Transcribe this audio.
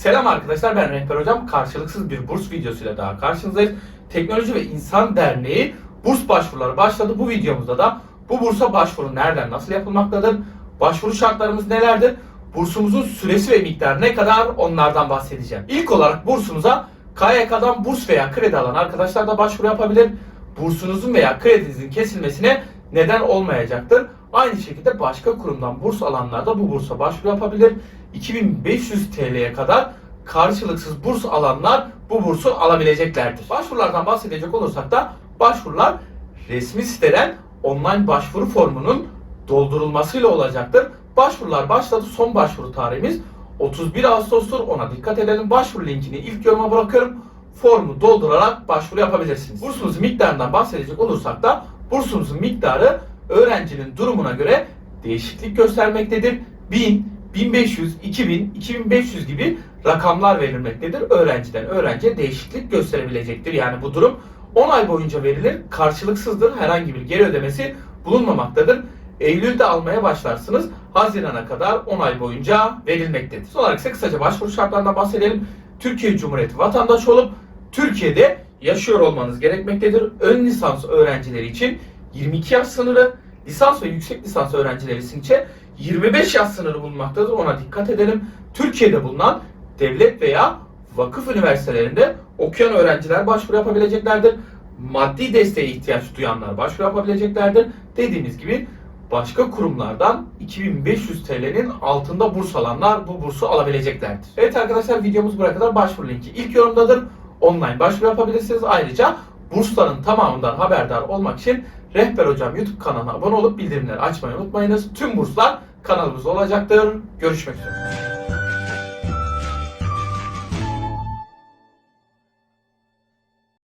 Selam arkadaşlar ben Rehber Hocam. Karşılıksız bir burs videosuyla daha karşınızdayız. Teknoloji ve İnsan Derneği burs başvuruları başladı. Bu videomuzda da bu bursa başvuru nereden nasıl yapılmaktadır? Başvuru şartlarımız nelerdir? Bursumuzun süresi ve miktarı ne kadar onlardan bahsedeceğim. İlk olarak bursunuza KYK'dan burs veya kredi alan arkadaşlar da başvuru yapabilir. Bursunuzun veya kredinizin kesilmesine neden olmayacaktır. Aynı şekilde başka kurumdan burs alanlar da bu bursa başvuru yapabilir. 2500 TL'ye kadar karşılıksız burs alanlar bu bursu alabileceklerdir. Başvurulardan bahsedecek olursak da başvurular resmi siteden online başvuru formunun doldurulmasıyla olacaktır. Başvurular başladı. Son başvuru tarihimiz 31 Ağustos'tur. Ona dikkat edelim. Başvuru linkini ilk yoruma bırakıyorum. Formu doldurarak başvuru yapabilirsiniz. Bursunuzun miktarından bahsedecek olursak da bursumuzun miktarı öğrencinin durumuna göre değişiklik göstermektedir. 1000, 1500, 2000, 2500 gibi rakamlar verilmektedir. Öğrenciden öğrenciye değişiklik gösterebilecektir. Yani bu durum 10 ay boyunca verilir. Karşılıksızdır. Herhangi bir geri ödemesi bulunmamaktadır. Eylül'de almaya başlarsınız. Haziran'a kadar 10 ay boyunca verilmektedir. Son olarak ise kısaca başvuru şartlarından bahsedelim. Türkiye Cumhuriyeti vatandaşı olup Türkiye'de yaşıyor olmanız gerekmektedir. Ön lisans öğrencileri için 22 yaş sınırı, lisans ve yüksek lisans öğrencileri için ise 25 yaş sınırı bulunmaktadır. Ona dikkat edelim. Türkiye'de bulunan devlet veya vakıf üniversitelerinde okuyan öğrenciler başvuru yapabileceklerdir. Maddi desteğe ihtiyaç duyanlar başvuru yapabileceklerdir. Dediğimiz gibi başka kurumlardan 2500 TL'nin altında burs alanlar bu bursu alabileceklerdir. Evet arkadaşlar videomuz buraya kadar başvuru linki ilk yorumdadır. Online başvuru yapabilirsiniz. Ayrıca bursların tamamından haberdar olmak için Rehber Hocam YouTube kanalına abone olup bildirimleri açmayı unutmayınız. Tüm burslar kanalımızda olacaktır. Görüşmek üzere.